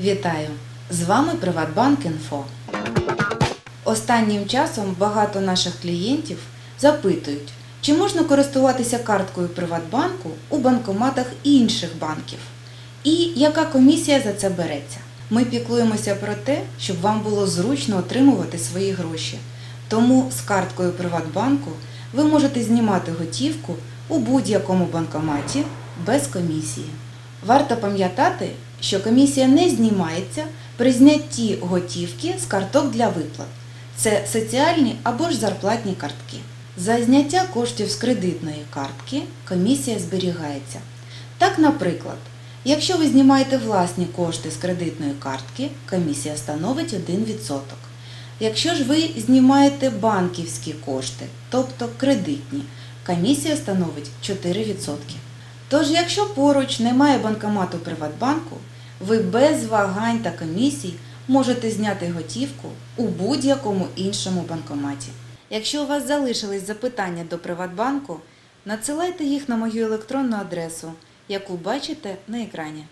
Вітаю! З вами Приватбанк Інфо. Останнім часом багато наших клієнтів запитують, чи можна користуватися карткою Приватбанку у банкоматах інших банків і яка комісія за це береться. Ми піклуємося про те, щоб вам було зручно отримувати свої гроші. Тому з карткою Приватбанку ви можете знімати готівку у будь-якому банкоматі без комісії. Варто пам'ятати, що комісія не знімається при знятті готівки з карток для виплат. Це соціальні або ж зарплатні картки. За зняття коштів з кредитної картки комісія зберігається. Так, наприклад, якщо ви знімаєте власні кошти з кредитної картки, комісія становить 1%. Якщо ж ви знімаєте банківські кошти, тобто кредитні, комісія становить 4%. Тож, якщо поруч немає банкомату Приватбанку, ви без вагань та комісій можете зняти готівку у будь-якому іншому банкоматі. Якщо у вас залишились запитання до Приватбанку, надсилайте їх на мою електронну адресу, яку бачите на екрані.